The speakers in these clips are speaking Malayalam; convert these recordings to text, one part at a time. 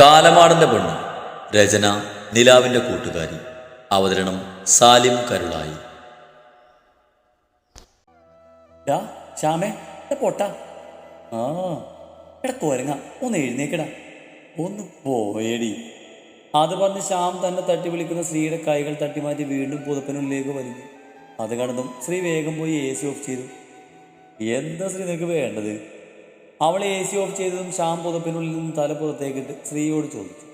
കാലമാടന്റെ പെണ്ണ്. രചന നിലാവിന്റെ കൂട്ടുകാരി. അവതരണം സാലിം കരുളായി. ശ്യാമേ പൊട്ട. ആ കൊരങ്ങ ഒന്ന് എഴുന്നേക്കടാ. ഒന്ന് പോയടി. അത് പറഞ്ഞ് ശ്യാം തന്നെ തട്ടി വിളിക്കുന്ന സ്ത്രീയുടെ കൈകൾ തട്ടി മാറ്റി വീണ്ടും പുതപ്പനുള്ളിലേക്ക് വലിഞ്ഞു. അത് കണ്ടതും സ്ത്രീ വേഗം പോയി എ സി ഓഫ് ചെയ്തു. എന്താ ശ്രീ നിനക്ക് വേണ്ടത്? അവൾ എ സി ഓഫ് ചെയ്തതും ശ്യാം പുതപ്പിനുള്ളിൽ നിന്ന് തല പുറത്തേക്കിട്ട് സ്ത്രീയോട് ചോദിച്ചു.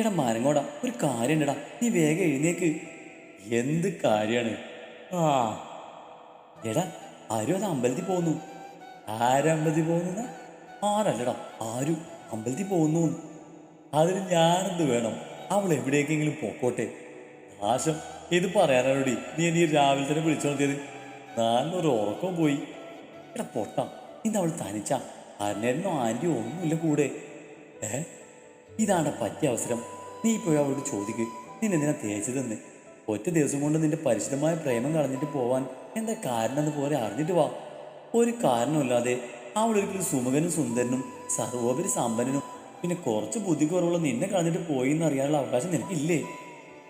എടാ മരങ്ങോടാ ഒരു കാര്യം ഉണ്ടടാ നീ വേഗം എഴുന്നേക്ക്. എന്ത് കാര്യാണ്? ആ. എടാ ആരും അത് അമ്പലത്തിൽ പോകുന്നു? ആരമ്പലത്തിൽ പോകുന്ന ആരല്ലടാ ആരും അമ്പലത്തിൽ പോകുന്നു. അതിന് ഞാനെന്ത് വേണം? അവൾ എവിടേക്കെങ്കിലും പോക്കോട്ടെ. നാശം ഇത് പറയാനോടി നീ എന്നെ ഈ രാവിലെ തന്നെ വിളിച്ചു നോക്കിയത് നല്ലൊരു ഉറക്കം പോയി. എടാ പൊട്ടാം ഇന്ന് അവൾ തനിച്ച അരനോ ആന്റിയോ ഒന്നുമില്ല കൂടെ. ഏ? ഇതാണ് പറ്റിയ അവസരം. നീ ഇപ്പോഴും അവളോട് ചോദിക്ക്. നിന്നെന്തിനാ തേച്ചതെന്ന്? ഒറ്റ ദിവസം കൊണ്ട് നിന്റെ പരിശുദ്ധമായ പ്രേമം കളഞ്ഞിട്ട് പോവാൻ എന്താ കാരണം പോലെ അറിഞ്ഞിട്ട് വാ. ഒരു കാരണമില്ലാതെ അവളൊരിക്കലും സുമുഖനും സുന്ദരനും സർവോപരി സമ്പന്നനും പിന്നെ കുറച്ച് ബുദ്ധി കുറവുള്ള നിന്നെ കളഞ്ഞിട്ട് പോയി എന്ന് അറിയാനുള്ള അവകാശം നിനക്കില്ലേ?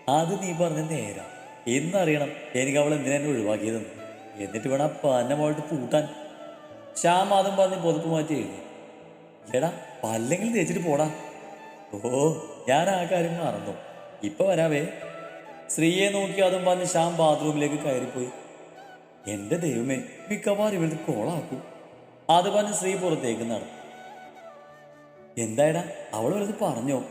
അത് നീ പറഞ്ഞ നേരാ. എന്നറിയണം. എനിക്ക് അവൾ എന്തിനാ എന്നെ ഒഴിവാക്കിയതെന്ന്? എന്നിട്ട് വേണം ആ പന്ന മോളട്ട് പൂട്ടാൻ. ശ്യാം അതും പറഞ്ഞ് പുതപ്പ് മാറ്റി എഴുതി. എടാ പല്ലെങ്കിൽ തേച്ചിട്ട് പോടാ. ഓ ഞാൻ ആ കാര്യം മറന്നു. ഇപ്പൊ വരാവേ. സ്ത്രീയെ നോക്കി അതും പറഞ്ഞ് ശ്യാം ബാത്റൂമിലേക്ക് കയറിപ്പോയി. എന്റെ ദൈവമേ മിക്കവാറും ഇവിടുത്തെ കോളാക്കൂ. അത് പറഞ്ഞ് സ്ത്രീ പുറത്തേക്ക് നടന്നു. എന്തായടാ അവൾ വലുത് പറഞ്ഞോ?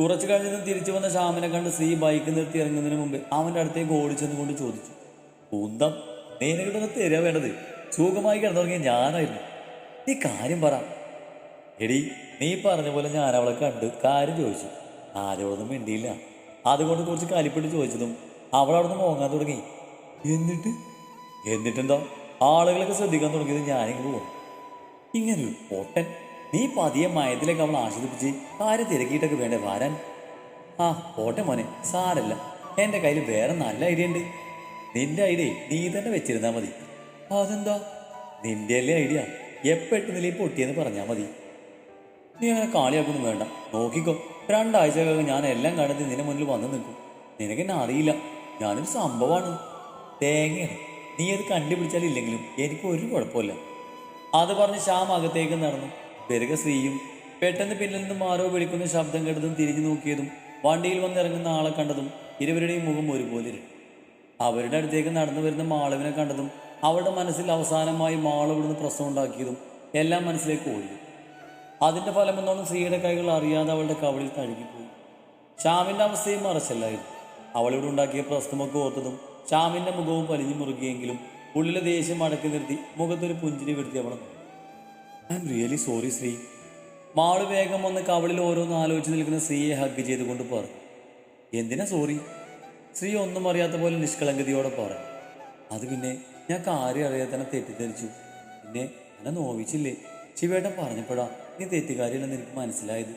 കുറച്ചു കഴിഞ്ഞതും തിരിച്ചു വന്ന ശ്യാമിനെ കണ്ട് സ്ത്രീ ബൈക്ക് നിർത്തി ഇറങ്ങുന്നതിന് മുമ്പ് അവന്റെ അടുത്തേക്ക് ഓടിച്ചെന്ന് കൊണ്ട് ചോദിച്ചു കുന്തം കിട്ടുന്ന തരിക വേണ്ടത്? സുഖമായി കിടന്നുറങ്ങിയ ഞാനായിരുന്നു. നീ കാര്യം പറ. എടി നീ പറഞ്ഞ പോലെ ഞാൻ അവളെ കണ്ട് കാര്യം ചോദിച്ചു. ആരോടൊന്നും മിണ്ടിയില്ല. അതുകൊണ്ട് കുറച്ച് കലിപ്പിട്ട് ചോദിച്ചതും അവൾ അവിടെ നിന്ന് മോങ്ങാൻ തുടങ്ങി. എന്നിട്ട്? എന്നിട്ടെന്താ? ആളുകളൊക്കെ ശ്രദ്ധിക്കാൻ തുടങ്ങിയത് ഞാനിങ്ങനെ പോകും ഇങ്ങനൊരു പൊട്ടൻ. നീ പതിയെ മയത്തിലേക്ക് അവൾ ആശ്വസിപ്പിച്ച് കാര്യം തിരക്കിയിട്ടൊക്കെ വേണ്ടേ വരാൻ? ആ പോട്ടെ മോനെ സാരല്ല. എന്റെ കയ്യിൽ വേറെ നല്ല ഐഡിയ ഉണ്ട്. നിന്റെ ഐഡിയ നീ തന്നെ വെച്ചിരുന്നാൽ മതി. അതെന്താ? നിന്റെ അല്ലേ ഐഡിയ. എപ്പെട്ട് നിലയിൽ പൊട്ടിയെന്ന് പറഞ്ഞാൽ മതി. നീ അങ്ങനെ കാളിയാക്കൊന്നും വേണ്ട. നോക്കിക്കോ. രണ്ടാഴ്ചക്കകം ഞാൻ എല്ലാം കണ്ടത് നിന്റെ മുന്നിൽ വന്ന് നിൽക്കും. നിനക്കെന്നെ അറിയില്ല. ഞാനൊരു സംഭവമാണ് തേങ്ങയാണ്. നീ അത് കണ്ടുപിടിച്ചാലില്ലെങ്കിലും എനിക്ക് ഒരു കുഴപ്പമില്ല. അത് പറഞ്ഞ് ശ്യാം അകത്തേക്ക് നടന്നു. പെരുക സ്ത്രീയും പെട്ടെന്ന് പിന്നിൽ നിന്നും ആരോ വിളിക്കുന്ന ശബ്ദം കേട്ടതും തിരിഞ്ഞു നോക്കിയതും വണ്ടിയിൽ വന്നിറങ്ങുന്ന ആളെ കണ്ടതും ഇരുവരുടെയും മുഖം ഒരുപോലെ. അവരുടെ അടുത്തേക്ക് നടന്നു വരുന്ന മാളവിനെ കണ്ടതും അവളുടെ മനസ്സിൽ അവസാനമായി മാൾ ഇവിടുന്ന് പ്രശ്നം ഉണ്ടാക്കിയതും എല്ലാം മനസ്സിലേക്ക് ഓടി. അതിന്റെ ഫലമെന്നോണം സ്ത്രീയുടെ കൈകൾ അറിയാതെ അവളുടെ കവളിൽ തഴുകിപ്പോയി. ശ്യാമിന്റെ അവസ്ഥയും മറച്ചല്ലായിരുന്നു. അവളിവിടെ ഉണ്ടാക്കിയ പ്രശ്നമൊക്കെ ഓർത്തതും ശ്യാമിന്റെ മുഖവും വലിഞ്ഞു മുറുകിയെങ്കിലും ഉള്ളിലെ ദേഷ്യം അടക്കി നിർത്തി മുഖത്തൊരു പുഞ്ചിരി വരുത്തി അവളെ I am really sorry Sree. Mall വേഗം വന്ന് കവളിൽ ഓരോന്ന് ആലോചിച്ച് നിൽക്കുന്ന സ്ത്രീയെ ഹഗ് ചെയ്തുകൊണ്ട് പറഞ്ഞു. എന്തിനാ സോറി സ്ത്രീ ഒന്നും അറിയാത്ത പോലെ നിഷ്കളങ്കതയോടെ പറഞ്ഞു. അത് പിന്നെ ഞാൻ കാര്യം അറിയാതെ തന്നെ തെറ്റിദ്ധരിച്ചു. പിന്നെ എന്നെ നോവിച്ചില്ലേ? ശിവേട്ടൻ പറഞ്ഞപ്പോഴാ നീ തെറ്റുകാരില്ലെന്ന് എനിക്ക് മനസ്സിലായത്.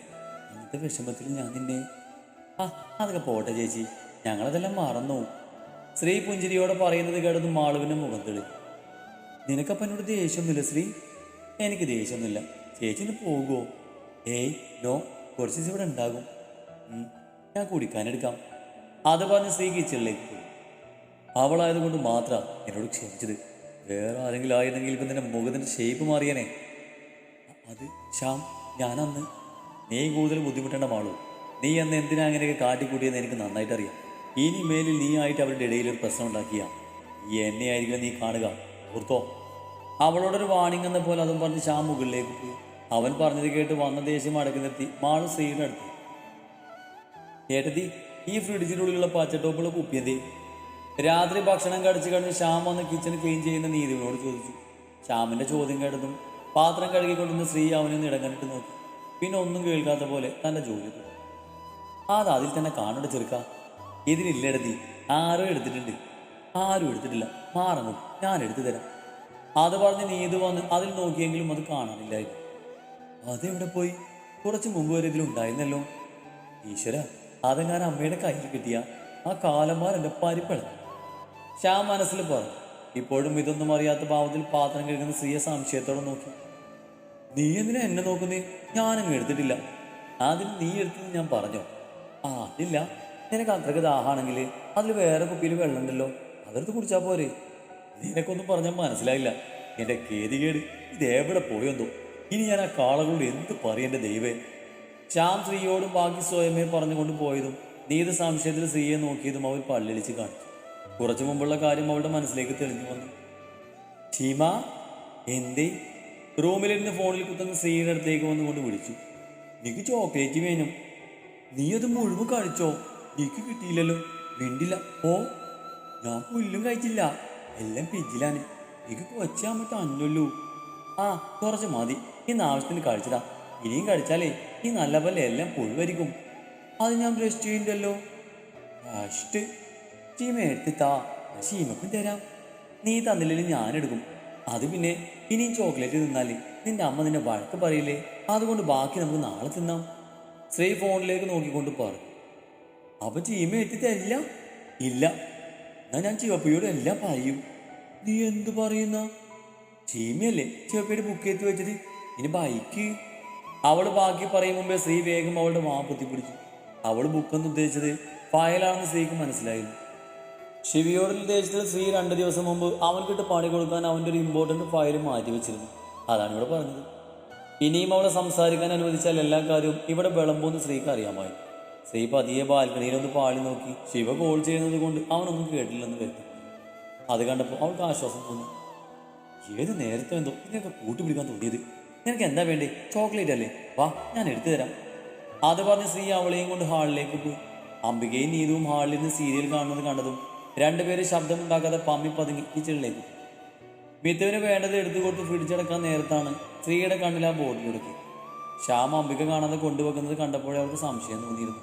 അന്നത്തെ വിഷമത്തിൽ ഞാൻ നിന്നെ ആ അതൊക്കെ പോട്ടെ ചേച്ചി. ഞങ്ങളതെല്ലാം മറന്നു. ശ്രീ പുഞ്ചിരിയോടെ പറയുന്നത് കേട്ടത് മാളുവിന്റെ മുഖം തെളി. നിനക്കപ്പം എന്നോട് ദേഷ്യമൊന്നുമില്ല ശ്രീ എനിക്ക് ദേഷ്യമൊന്നുമില്ല. ചേച്ചിന് പോകുമോ ഏയ് നോ. കുറച്ച് ദിവസം ഇവിടെ ഉണ്ടാകും. ഞാൻ കുടിക്കാനെടുക്കാം അത് പറഞ്ഞ് ശ്രീ കിച്ചണിലേക്ക് പോയി. അവളായതുകൊണ്ട് മാത്രം എന്നോട് ക്ഷമിച്ചത്. വേറെ ആരെങ്കിലും ആയിരുന്നെങ്കിൽ ഇപ്പം നിന്റെ മുഖത്തിന്റെ ഷേപ്പ് മാറിയനെ. അത് ശ്യാം ഞാനന്ന് നീ കൂടുതൽ ബുദ്ധിമുട്ടേണ്ട മാളൂ. നീ അന്ന് എന്തിനാ അങ്ങനെയൊക്കെ കാട്ടിക്കൂട്ടിയെന്ന് എനിക്ക് നന്നായിട്ട് അറിയാം ഇനി മേലിൽ നീ ആയിട്ട് അവരുടെ ഇടയിൽ ഒരു പ്രശ്നം ഉണ്ടാക്കിയ. എന്നെ ആയിരിക്കും നീ കാണുക. ഓർത്തോ? അവളോടൊരു വാണിംഗ് എന്ന പോലെ അതും പറഞ്ഞ് ശ്യാം മുകളിലേക്ക് പോയി. അവൻ പറഞ്ഞത് കേട്ട് വന്ന ദേഷ്യം അടക്കി നിർത്തി മാൾ സ്ത്രീയുടെ അടുത്ത് ഏട്ടത്തി ഈ ഫ്രിഡ്ജിനുള്ളിലുള്ള പച്ചട്ടോപ്പുള്ള കുപ്പിയതേ രാത്രി ഭക്ഷണം കടിച്ചു കഴിഞ്ഞ് ശ്യാം വന്ന് കിച്ചൺ ക്ലീൻ ചെയ്യുന്ന നീതിവിനോട് ചോദിച്ചു. ശ്യാമിന്റെ ചോദ്യം കേട്ടതും പാത്രം കഴുകിക്കൊണ്ടിരുന്ന സ്ത്രീ അവനെ ഇടങ്ങനിട്ട് നോക്കി. പിന്നെ ഒന്നും കേൾക്കാത്ത പോലെ തന്റെ ജോലി ആ അത് അതിൽ തന്നെ കാണണ്ട ചെറുക്ക. ഇതിലില്ലെടുത്തി ആരോ എടുത്തിട്ടുണ്ട്. ആരും എടുത്തിട്ടില്ല. മാറങ്ങും ഞാൻ എടുത്തു തരാം. അത് പറഞ്ഞ് നീതു വന്ന് അതിൽ നോക്കിയെങ്കിലും അത് കാണാനില്ലായിരുന്നു. അതെവിടെ പോയി? കുറച്ച് മുമ്പ് വരെ ഇതിലുണ്ടായിരുന്നല്ലോ ഈശ്വര അതെങ്ങാനും അമ്മയുടെ കയ്യിൽ കിട്ടിയ? ആ കാലന്മാർ എന്റെ പരിപ്പളഞ്ഞു ശ്യാം മനസ്സിൽ പറഞ്ഞു ഇപ്പോഴും ഇതൊന്നും അറിയാത്ത ഭാവത്തിൽ പാത്രം കഴുകുന്ന സ്ത്രീയെ സംശയത്തോടെ നോക്കി. നീ എന്തിനാ എന്നെ നോക്കുന്നേ? ഞാനങ്ങ് എടുത്തിട്ടില്ല. അതിന് നീ എടുത്തെന്ന് ഞാൻ പറഞ്ഞോ? ആ അതില്ല നിനക്ക് അത്രയ്ക്ക് ദാഹാണെങ്കിൽ അതിൽ വേറെ കുപ്പിയിൽ വെള്ളമുണ്ടല്ലോ അതെടുത്ത് കുടിച്ചാൽ പോരെ. നിനക്കൊന്നും പറഞ്ഞാൽ മനസ്സിലായില്ല. എന്റെ കേതികേട് ഇത് എവിടെ പോയെന്തോ ഇനി ഞാൻ ആ കാളകളോട് എന്ത് പറയേണ്ട ദൈവേ? ശ്യാം സ്ത്രീയോടും ബാക്കി സ്വയമേ പറഞ്ഞുകൊണ്ട് പോയതും നീത് സംശയത്തിൽ സ്ത്രീയെ നോക്കിയതും അവർ പള്ളിളിച്ച് കാണിച്ചു. കുറച്ചു മുമ്പുള്ള കാര്യം അവളുടെ മനസ്സിലേക്ക് തെളിഞ്ഞു വന്നു. ഷീമ എന്തേ? റൂമിലിരുന്ന് ഫോണിൽ കുത്തുന്ന സ്ത്രീയുടെ അടുത്തേക്ക് വന്നുകൊണ്ട് വിളിച്ചു. നിനക്ക് ചോക്ലേറ്റ് വേണം. നീ അത് മുഴുവൻ കഴിച്ചോ? എനിക്ക് കിട്ടിയില്ലല്ലോ. വേണ്ടില്ല ഓ ഞാൻ പുല്ലും കഴിച്ചില്ല. എല്ലാം പിജിലാണ് നിനക്ക് കൊച്ചാൻ തന്നല്ലോ ആ കുറച്ച് മതി. ഇന്ന് ആവശ്യത്തിന് കഴിച്ചതാ. ഇനിയും കഴിച്ചാലേ ഈ നല്ല പോലെ എല്ലാം പുഴുവരിക്കും അത് ഞാൻ ബ്രഷ് ചെയ്യണ്ടല്ലോ ചീമ എടുത്തിത്താ ഞാൻ ചീമക്കും തരാം. നീ തന്നില്ലെങ്കിൽ ഞാനെടുക്കും അത് പിന്നെ ഇനിയും ചോക്ലേറ്റ് തിന്നാൽ നിന്റെ അമ്മ നിന്നെ വഴക്ക് പറയില്ലേ? അതുകൊണ്ട് ബാക്കി നമുക്ക് നാളെ തിന്നാം. ശ്രീ ഫോണിലേക്ക് നോക്കിക്കൊണ്ട് പറഞ്ഞു അപ്പൊ ചീമ എത്തി തരില്ല? ഇല്ല. എന്നാ ഞാൻ ചുവപ്പയോട് എല്ലാം പറയും. നീ എന്ത് പറയുന്ന? ചീമയല്ലേ ചുവപ്പയുടെ ബുക്ക് എത്തി വെച്ചത് ഇനി ബൈക്ക്. അവൾ ബാക്കി പറയും മുമ്പേ ശ്രീ വേഗം അവളുടെ മാ അവൾ ബുക്കെന്ന് ഉദ്ദേശിച്ചത് ഫയലാണെന്ന് ശ്രീക്ക് മനസ്സിലായിരുന്നു ശിവിയോട് ദേശത്തിൽ ശ്രീ രണ്ട് ദിവസം മുമ്പ് അവൻകിട്ട് പണി കൊടുക്കാൻ അവന്റെ ഒരു ഇമ്പോർട്ടന്റ് ഫയൽ മാറ്റി വെച്ചിരുന്നു. അതാണ് ഇവിടെ പറഞ്ഞത്. ഇനിയും അവളെ സംസാരിക്കാൻ അനുവദിച്ചാൽ എല്ലാ കാര്യവും ഇവിടെ വിളമ്പൂന്ന് ശ്രീക്ക് അറിയാമായി ശ്രീ പതിയെ ബാൽക്കണിയിൽ ഒന്ന് പാളി നോക്കി ശിവ കോൾ ചെയ്യുന്നത് കൊണ്ട് അവനൊന്നും കേട്ടില്ലെന്ന് കരുതി അത് കണ്ടപ്പോൾ അവൾക്ക് ആശ്വാസം തോന്നി. ഏത് നേരത്തെ എന്തോ ഇതിനൊക്കെ കൂട്ടുപിടിക്കാൻ തോന്നിയത്. നിനക്ക് എന്താ വേണ്ടേ? ചോക്ലേറ്റ് അല്ലേ? വാ ഞാൻ എടുത്തു തരാം. അത് പറഞ്ഞ് ശ്രീ അവളെയും കൊണ്ട് ഹാളിലേക്ക് പോയി. അംബികയും നീതുവും ഹാളിൽ നിന്ന് സീരിയൽ കാണുന്നത് കണ്ടതും രണ്ടുപേരും ശബ്ദമുണ്ടാക്കാതെ പമ്മി പതുങ്ങി കിച്ചണിലേക്ക് മിത്തുവിന് വേണ്ടത് എടുത്തു കൊടുത്ത് പിടിച്ചടക്കാൻ നേരത്താണ് സ്ത്രീയുടെ കണ്ണിൽ ആ ബോർഡിൽ എടുക്കി ശ്യാം അംബിക കാണാതെ കൊണ്ടുവെക്കുന്നത് കണ്ടപ്പോഴേ അവൾക്ക് സംശയം തോന്നിയിരുന്നു.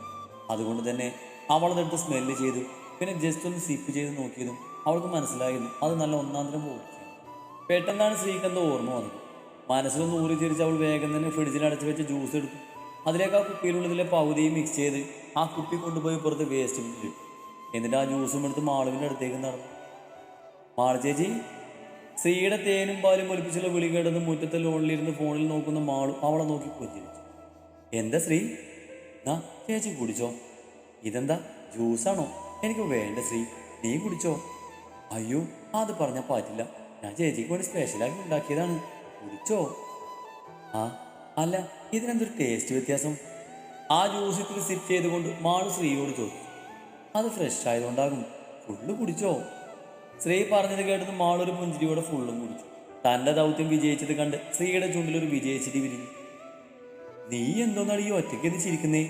അതുകൊണ്ട് തന്നെ അവളതെടുത്ത് സ്മെല്ല് ചെയ്തു. പിന്നെ ജസ്റ്റ് ഒന്ന് സിപ്പ് ചെയ്ത് നോക്കിയതും അവൾക്ക് മനസ്സിലായിരുന്നു അത് നല്ല ഒന്നാന്തരം ബോട്ടിലാണ് പെട്ടെന്നാണ് ശ്രീകന്ത് ഓർമ്മ വന്നത്. മനസ്സിലൊന്ന് ഊറി തിരിച്ച് അവൾ വേഗം തന്നെ ഫ്രിഡ്ജിൽ അടച്ചു വെച്ച് ജ്യൂസ് എടുത്തു. അതിലേക്ക് ആ കുപ്പിയിലുള്ളതിലെ പകുതിയും മിക്സ് ചെയ്ത് ആ കുപ്പി കൊണ്ടുപോയി പുറത്ത് വേസ്റ്റ് ബിന്നിലിട്ടു എന്നിട്ട് ആ ജ്യൂസും എടുത്ത് മാളുവിന്റെ അടുത്തേക്ക് നടന്നു. മാളു ചേച്ചി സ്ത്രീയുടെ തേനും പാലും ഒലിപ്പിച്ചുള്ള വിളി കേട്ടത് മുറ്റത്തെ ലോണിലിരുന്ന് ഫോണിൽ നോക്കുന്ന മാളു അവളെ നോക്കി പുഞ്ചിരിച്ചു എന്താ ശ്രീ നാ ചേച്ചി കുടിച്ചോ. ഇതെന്താ ജ്യൂസാണോ? എനിക്ക് വേണ്ട ശ്രീ നീ കുടിച്ചോ. അയ്യോ അത് പറഞ്ഞാൽ പറ്റില്ല. ഞാൻ ചേച്ചിക്ക് വേണ്ടി സ്പെഷ്യലാക്കി ഉണ്ടാക്കിയതാണ്. കുടിച്ചോ? ആ അല്ല ഇതിനെന്തൊരു ടേസ്റ്റ് വ്യത്യാസം? ആ ജ്യൂസ് ഇത്തിരി സിപ്പ് ചെയ്തുകൊണ്ട് മാളു ശ്രീയോട് ചോദിച്ചു. അത് ഫ്രഷ് ആയതുകൊണ്ടാകും ഫുള്ള് കുടിച്ചോ? ശ്രീ പറഞ്ഞത് കേട്ടത് മാളൊരു പുഞ്ചിരിയോടെ ഫുള്ളും കുടിച്ചു. തന്റെ ദൗത്യം വിജയിച്ചത് കണ്ട് ശ്രീയുടെ ചുണ്ടിലൊരു വിജയിച്ചിട്ട് വിരിഞ്ഞു. നീ എന്തോന്നാണ് ഈ ഒറ്റയ്ക്ക് ഇത് ചിരിക്കുന്നേ?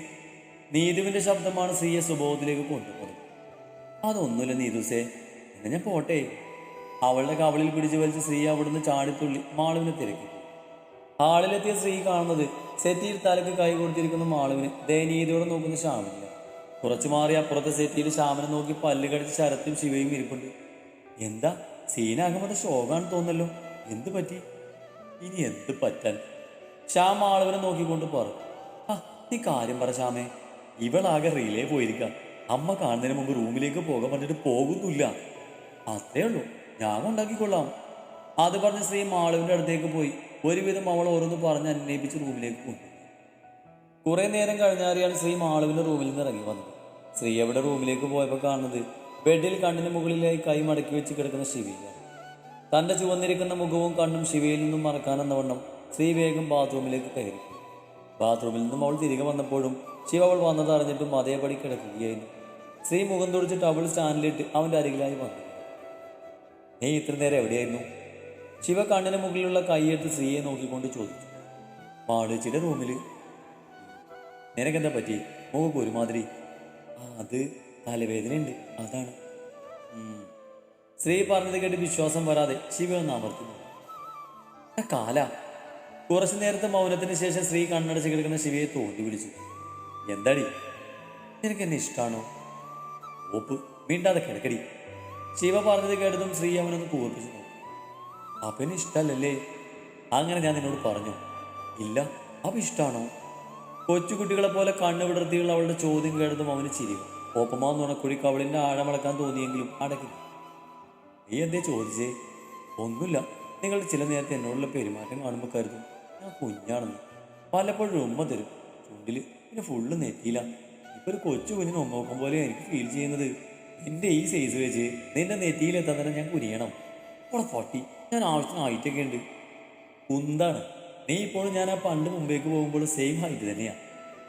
നീതുവിന്റെ ശബ്ദമാണ് ശ്രീയെ സ്വഭാവത്തിലേക്ക് കൊണ്ടുപോകുന്നത് അതൊന്നുമില്ല നീതുസേ എന്നെ ഞാൻ പോട്ടെ. അവളുടെ കവളിൽ പിടിച്ചു വലിച്ച് ശ്രീ അവിടുന്ന് ചാടിത്തുള്ളി മാളുവിനെ തിരക്കി. ഹാളിലെത്തിയ ശ്രീ കാണുന്നത് സെറ്റിയിൽ തലക്ക് കൈ കൊടുത്തിരിക്കുന്ന മാളുവിന് ദയനീയതയോടെ നോക്കുന്ന ശ്യാമില്ല കുറച്ചു മാറി അപ്പുറത്തെ സെറ്റിയിൽ ശ്യാമനെ നോക്കി പല്ല് കടിച്ച് ശരത്തും ശിവയും ഇരിപ്പുണ്ട്. എന്താ? സീനാകുമ്പോൾ ശോകാണ് തോന്നല്ലോ എന്ത് പറ്റി? ഇനി എന്ത് പറ്റാൻ? ശ്യാം ആളവനെ നോക്കിക്കൊണ്ട് പറ ആ നീ കാര്യം പറ ശ്യാമേ. ഇവളാകെ റീലേ പോയിരിക്കാം. അമ്മ കാണുന്നതിന് മുമ്പ് റൂമിലേക്ക് പോകാൻ പറഞ്ഞിട്ട് പോകുന്നില്ല. അത്രേ ഉള്ളൂ. ഞാൻ ഉണ്ടാക്കിക്കൊള്ളാം. അത് പറഞ്ഞ് ശ്രീ മാളവിന്റെ അടുത്തേക്ക് പോയി. ഒരുവിധം അവൾ ഓരോന്ന് പറഞ്ഞ് അന്വേഷിച്ച് റൂമിലേക്ക് കൊണ്ടു കുറെ നേരം കഴിഞ്ഞാറിയാണ് ശ്രീ മാളുവിന്റെ റൂമിൽ നിന്ന് ഇറങ്ങി വന്നത് ശ്രീ അവിടെ റൂമിലേക്ക് പോയപ്പോൾ കാണുന്നത് ബെഡിൽ കണ്ണിന് മുകളിലായി കൈ മടക്കി വെച്ച് കിടക്കുന്ന ശിവയാണ്. തന്റെ ചുവന്നിരിക്കുന്ന മുഖവും കണ്ണും ശിവയിൽ നിന്നും മറക്കാനെന്ന വണ്ണം ശ്രീ വേഗം ബാത്റൂമിലേക്ക് കയറി. ബാത്റൂമിൽ നിന്നും അവൾ തിരികെ വന്നപ്പോഴും ശിവ അവൾ വന്നത് അറിഞ്ഞിട്ടും അതേപടി കിടക്കുകയായിരുന്നു. ശ്രീ മുഖം തുടിച്ചിട്ട് അവൾ സ്റ്റാൻഡിലിട്ട് അവന്റെ അരികിലായി വന്നു. നീ ഇത്ര നേരം എവിടെയായിരുന്നു? ശിവ കണ്ണിന് മുകളിലുള്ള കൈയെടുത്ത് ശ്രീയെ നോക്കിക്കൊണ്ട് ചോദിച്ചു. മാളിച്ചിയുടെ റൂമിൽ നിനക്കെന്താ പറ്റി? മുഖക്ക് ഒരുമാതിരി ആ അത് തലവേദനയുണ്ട്. അതാണ്. സ്ത്രീ പറഞ്ഞത് കേട്ട് വിശ്വാസം വരാതെ ശിവ ഒന്ന് അമർത്തുന്നു കാല. കുറച്ചു നേരത്തെ മൗനത്തിന് ശേഷം സ്ത്രീ കണ്ണടച്ച് കിടക്കുന്ന ശിവയെ തോണ്ടി വിളിച്ചു. എന്താടി? നിനക്ക് എന്നെ ഇഷ്ടാണോ? ഓപ്പ് വീണ്ടാതെ കിടക്കടി. ശിവ പറഞ്ഞത് കേട്ടതും സ്ത്രീ അവനൊന്ന് കൂർപ്പിച്ചു അപ്പന് ഇഷ്ടല്ലല്ലേ അങ്ങനെ ഞാൻ നിന്നോട് പറഞ്ഞു. ഇല്ല അപ്പൊ ഇഷ്ടാണോ? കൊച്ചുകുട്ടികളെ പോലെ കണ്ണു വിടർത്തിയുള്ള അവളുടെ ചോദ്യം കേട്ടതും അവന് ചിരിയും. ഓപ്പമാ നുണക്കുഴി കവളിന്റെ ആഴമളക്കാൻ തോന്നിയെങ്കിലും അടക്കി. നീ എന്തേ ചോദിച്ചേ? ഒന്നുമില്ല. നിങ്ങൾ ചില നേരത്തെ എന്നോടുള്ള പെരുമാറ്റം കാണുമ്പോൾ കരുതും. ഞാൻ കുഞ്ഞാണെന്ന്. പലപ്പോഴും ഉമ്മ തരും. ചുണ്ടിൽ പിന്നെ ഫുള്ള് നെറ്റിയില്ല ഇപ്പൊ ഒരു കൊച്ചു കുഞ്ഞിന് നോക്കും പോലെ എനിക്ക് ഫീൽ ചെയ്യുന്നത്. നിന്റെ ഈ സൈസ് വെച്ച് നിന്റെ നെറ്റിയിലെത്താൻ തന്നെ ഞാൻ കുനിയണം. ഇവിടെ പൊട്ടി. ഞാൻ ആവശ്യത്തിന് ആയിട്ടൊക്കെ ഉണ്ട്. കുന്താണ്. നീ ഇപ്പോഴും ഞാൻ ആ പണ്ട് മുമ്പേക്ക് പോകുമ്പോൾ സെയിം ഹൈറ്റ് തന്നെയാ.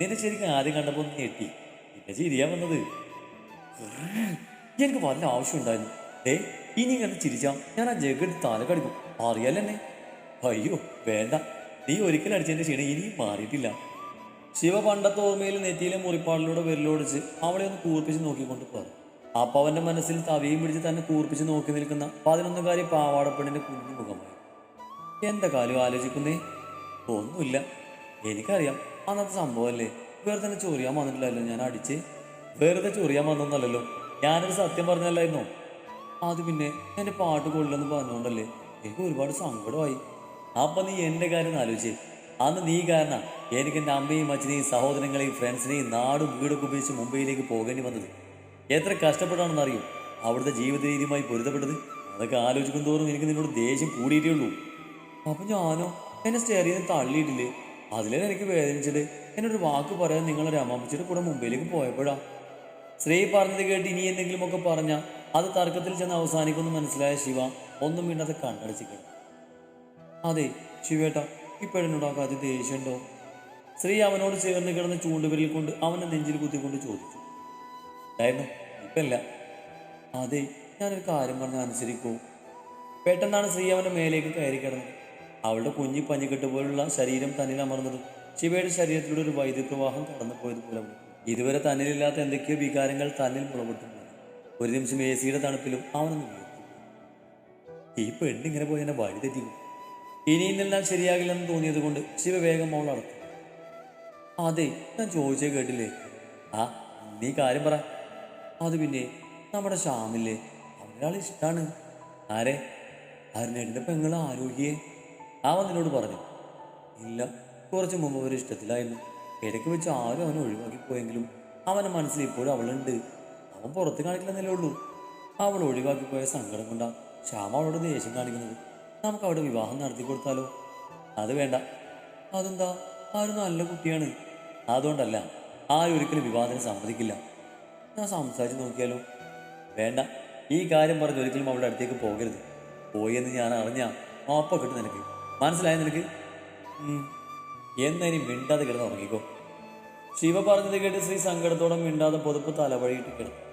നിന്നെ ശരിക്കും ആദ്യം കണ്ടപ്പോൾ നീ ഞെട്ടി. പിന്നെ ചിരിയാ വന്നത്. എനിക്ക് വല്ല ആവശ്യമുണ്ടായിരുന്നു ഏ ഇനി കണ്ട് ചിരിച്ചാ ഞാൻ ആ ജഗഡ് താല കടിക്കും. അറിയാലെന്നെ അയ്യോ വേണ്ട. നീ ഒരിക്കലും അടിച്ചതിന്റെ ക്ഷീണം ഇനിയും മാറിയിട്ടില്ല. ശിവ പണ്ടത്തെ ഓർമ്മയിൽ നെറ്റിയിലെ മുറിപ്പാടിലൂടെ വെല്ലോടിച്ച് അവളെ ഒന്ന് കൂർപ്പിച്ച് നോക്കിക്കൊണ്ട് പറഞ്ഞു അപ്പൊ അവന്റെ മനസ്സിൽ തവിയും പിടിച്ച് തന്നെ കൂർപ്പിച്ച് നോക്കി നിൽക്കുന്ന പതിനൊന്നുകാരി പാവാടപ്പെണ്ണിന്റെ കുഞ്ഞു മുഖമായി. എന്താ കാലം ആലോചിക്കുന്നേ? ഒന്നുമില്ല. എനിക്കറിയാം അന്നത്തെ സംഭവമല്ലേ? വേറെ തന്നെ ചൊറിയാൻ വന്നിട്ടില്ലല്ലോ ഞാൻ അടിച്ച് വെറുതെ ചൊറിയാൻ വന്നൊന്നല്ലല്ലോ. ഞാനൊരു സത്യം പറഞ്ഞല്ലായിരുന്നോ അത് പിന്നെ എന്റെ പാട്ട് കൊള്ളില്ലെന്ന് പറഞ്ഞുകൊണ്ടല്ലേ എനിക്ക് ഒരുപാട് സങ്കടമായി. അപ്പൊ നീ എന്റെ കാര്യം ആലോചിച്ചേ. അന്ന് നീ കാരണം എനിക്ക് എന്റെ അമ്മയും അച്ഛനെയും സഹോദരങ്ങളെയും ഫ്രണ്ട്സിനെയും നാടും വീടൊക്കെ ഉപയോഗിച്ച് മുംബൈയിലേക്ക് പോകേണ്ടി വന്നത്. എത്ര കഷ്ടപ്പെട്ടാണെന്ന് അറിയും? അവിടുത്തെ ജീവിത രീതിയുമായി പൊരുത്തപ്പെട്ടത്? അതൊക്കെ ആലോചിക്കും തോറും എനിക്ക് നിന്നോട് ദേഷ്യം കൂടിയിട്ടേ ഉള്ളൂ. അപ്പൊ ഞാനോ? എന്നെ സ്റ്റേറിയിൽ തള്ളിയിട്ടില്ലേ? അതിലേ എനിക്ക് വേദനിച്ചത്. എന്നൊരു വാക്ക് പറയാൻ നിങ്ങളൊരു അമ്മാമ്മച്ചിയുടെ കൂടെ മുമ്പിലേക്ക് പോയപ്പോഴാ. ശ്രീ പറഞ്ഞത് കേട്ട് ഇനി എന്തെങ്കിലും ഒക്കെ പറഞ്ഞ അത് തർക്കത്തിൽ ചെന്ന് അവസാനിക്കുമെന്ന് മനസ്സിലായ ശിവ ഒന്നും വീണ്ടത് കണ്ണടച്ചിക്കണം അതെ ശിവേട്ട ഇപ്പോഴെന്നോട് ആ കഥ ദേഷ്യമുണ്ടോ? ശ്രീ അവനോട് ചേർന്ന് കിടന്ന് ചൂണ്ടുവിരൽ കൊണ്ട് അവനെ നെഞ്ചിൽ കുത്തിക്കൊണ്ട് ചോദിച്ചു. ഉണ്ടായിരുന്നു ഇപ്പല്ല. അതെ ഞാനൊരു കാര്യം പറഞ്ഞ അനുസരിക്കൂ. പെട്ടെന്നാണ് ശ്രീ അവന്റെ മേലേക്ക് കയറി കിടന്നത്. അവളുടെ കുഞ്ഞി പഞ്ഞിക്കെട്ട് പോലുള്ള ശരീരം തന്നിൽ അമർന്നത് ശിവയുടെ ശരീരത്തിലൂടെ ഒരു വൈദ്യുപ്രവാഹം പോയതുപോലെ അവൾക്ക് ഇതുവരെ തന്നിലില്ലാത്ത എന്തൊക്കെയോ വികാരങ്ങൾ തന്നിൽ മുളപൊട്ടും ഒരു നിമിഷം എ സിയുടെ തണുപ്പിലും അവനൊന്ന് ഈ പെണ്ണിങ്ങനെ പോയി എന്നെ വഴി തെറ്റിക്കും. ഇനിയും നിന്നാൽ ശരിയാകില്ലെന്ന് തോന്നിയത് കൊണ്ട് ശിവ വേഗം അവൾ അടക്കും അതെ ഞാൻ ചോദിച്ചേ കേട്ടില്ലേ? ആ നീ കാര്യം പറ. അത് പിന്നെ നമ്മുടെ ശ്യാമില്ലേ? അവനൊരാൾ ഇഷ്ടാണ്. ആരെ? അരുണേട്ടന്റെ പെങ്ങൾ ആരോഗ്യേ? അവൻ നിന്നോട് പറഞ്ഞു ഇല്ല കുറച്ച് മുമ്പ് ഒരു ഇഷ്ടത്തിലായിരുന്നു. ഇടയ്ക്ക് വെച്ച് ആരും അവനെ ഒഴിവാക്കി പോയെങ്കിലും അവന്റെ മനസ്സിൽ ഇപ്പോഴും അവളുണ്ട്. അവൻ പുറത്ത് കാണിക്കില്ലെന്നല്ലേ ഉള്ളൂ. അവൾ ഒഴിവാക്കി പോയ സങ്കടം കൊണ്ടാ ശ്യാമ അവളോട് ദേഷ്യം കാണിക്കുന്നത്. നമുക്ക് അവിടെ വിവാഹം നടത്തി കൊടുത്താലോ? അത് വേണ്ട. അതെന്താ? ആരും നല്ല കുട്ടിയാണ്. അതുകൊണ്ടല്ല ആരും ഒരിക്കലും വിവാഹത്തിന് സമ്മതിക്കില്ല. ഞാൻ സംസാരിച്ച് നോക്കിയാലോ? വേണ്ട. ഈ കാര്യം പറഞ്ഞ് ഒരിക്കലും അവളുടെ അടുത്തേക്ക് പോകരുത്. പോയി എന്ന് ഞാൻ അറിഞ്ഞാ ഓപ്പ കിട്ടും നിനക്ക്. മനസ്സിലായ നിനക്ക്. ഇനി മിണ്ടാതെ കിടന്ന് ഉറങ്ങിക്കോ ശിവ പറഞ്ഞത് കേട്ട് ശ്രീ സങ്കടത്തോടെ മിണ്ടാതെ പുതുപ്പ് തലവഴിയിട്ട് കിടന്നു.